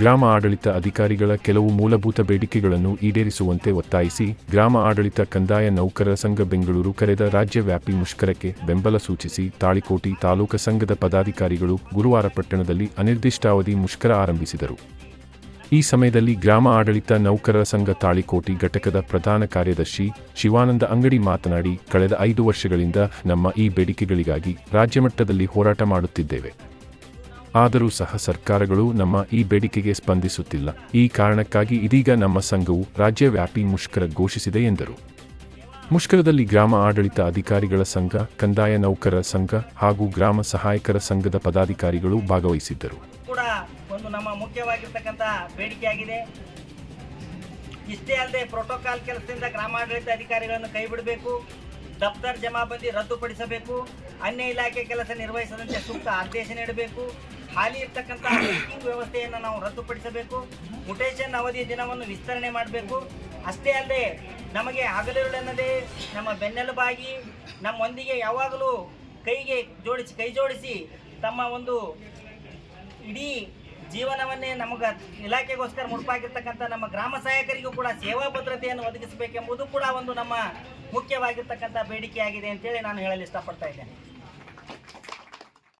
ಗ್ರಾಮ ಆಡಳಿತ ಅಧಿಕಾರಿಗಳ ಕೆಲವು ಮೂಲಭೂತ ಬೇಡಿಕೆಗಳನ್ನು ಈಡೇರಿಸುವಂತೆ ಒತ್ತಾಯಿಸಿ, ಗ್ರಾಮ ಆಡಳಿತ ಕಂದಾಯ ನೌಕರರ ಸಂಘ ಬೆಂಗಳೂರು ಕರೆದ ರಾಜ್ಯವ್ಯಾಪಿ ಮುಷ್ಕರಕ್ಕೆ ಬೆಂಬಲ ಸೂಚಿಸಿ, ತಾಳಿಕೋಟಿ ತಾಲೂಕು ಸಂಘದ ಪದಾಧಿಕಾರಿಗಳು ಗುರುವಾರ ಪಟ್ಟಣದಲ್ಲಿ ಅನಿರ್ದಿಷ್ಟಾವಧಿ ಮುಷ್ಕರ ಆರಂಭಿಸಿದರು. ಈ ಸಮಯದಲ್ಲಿ ಗ್ರಾಮ ಆಡಳಿತ ನೌಕರರ ಸಂಘ ತಾಳಿಕೋಟಿ ಘಟಕದ ಪ್ರಧಾನ ಕಾರ್ಯದರ್ಶಿ ಶಿವಾನಂದ ಅಂಗಡಿ ಮಾತನಾಡಿ, ಕಳೆದ ಐದು ವರ್ಷಗಳಿಂದ ನಮ್ಮ ಈ ಬೇಡಿಕೆಗಳಿಗಾಗಿ ರಾಜ್ಯಮಟ್ಟದಲ್ಲಿ ಹೋರಾಟ ಮಾಡುತ್ತಿದ್ದೇವೆ. ಆದರೂ ಸಹ ಸರ್ಕಾರಗಳು ನಮ್ಮ ಈ ಬೇಡಿಕೆಗೆ ಸ್ಪಂದಿಸುತ್ತಿಲ್ಲ. ಈ ಕಾರಣಕ್ಕಾಗಿ ಇದೀಗ ನಮ್ಮ ಸಂಘವು ರಾಜ್ಯವ್ಯಾಪಿ ಮುಷ್ಕರ ಘೋಷಿಸಿದೆ ಎಂದರು. ಮುಷ್ಕರದಲ್ಲಿ ಗ್ರಾಮ ಆಡಳಿತ ಅಧಿಕಾರಿಗಳ ಸಂಘ, ಕಂದಾಯ ನೌಕರರ ಸಂಘ ಹಾಗೂ ಗ್ರಾಮ ಸಹಾಯಕರ ಸಂಘದ ಪದಾಧಿಕಾರಿಗಳು ಭಾಗವಹಿಸಿದ್ದರು. ಇಷ್ಟೇ ಅಲ್ಲದೆ ಪ್ರೋಟೋಕಾಲ್ ಕೆಲಸದಿಂದ ಗ್ರಾಮಾಡಳಿತ ಅಧಿಕಾರಿಗಳನ್ನು ಕೈ ಬಿಡಬೇಕು ದಫ್ತರ್ ಜಮಾಬಂದಿ ರದ್ದುಪಡಿಸಬೇಕು. ಅನ್ಯ ಇಲಾಖೆ ಕೆಲಸ ನಿರ್ವಹಿಸದಂತೆ ಸೂಕ್ತ ಆದೇಶ ನೀಡಬೇಕು. ಹಾಲಿ ಇರ್ತಕ್ಕಂಥ ಮೀಟಿಂಗ್ ವ್ಯವಸ್ಥೆಯನ್ನು ನಾವು ರದ್ದುಪಡಿಸಬೇಕು. ಮುಟೇಶನ್ ಅವಧಿ ದಿನವನ್ನು ವಿಸ್ತರಣೆ ಮಾಡಬೇಕು. ಅಷ್ಟೇ ಅಲ್ಲದೆ ನಮಗೆ ಹಗಲಿರುಳೆನ್ನದೇ ನಮ್ಮ ಬೆನ್ನೆಲುಬಾಗಿ ನಮ್ಮೊಂದಿಗೆ ಯಾವಾಗಲೂ ಕೈಗೆ ಜೋಡಿಸಿ, ಕೈ ಜೋಡಿಸಿ ತಮ್ಮ ಒಂದು ಇಡೀ ಜೀವನವನ್ನೇ ನಮಗೆ ಇಲಾಖೆಗೋಸ್ಕರ ಮುಡುಪಾಗಿರ್ತಕ್ಕಂಥ ನಮ್ಮ ಗ್ರಾಮ ಸಹಾಯಕರಿಗೂ ಕೂಡ ಸೇವಾ ಭದ್ರತೆಯನ್ನು ಒದಗಿಸಬೇಕೆಂಬುದು ಕೂಡ ಒಂದು ನಮ್ಮ ಮುಖ್ಯವಾಗಿರ್ತಕ್ಕಂಥ ಬೇಡಿಕೆಯಾಗಿದೆ ಅಂತೇಳಿ ನಾನು ಹೇಳಲು ಇಷ್ಟಪಡ್ತಾ ಇದ್ದೇನೆ.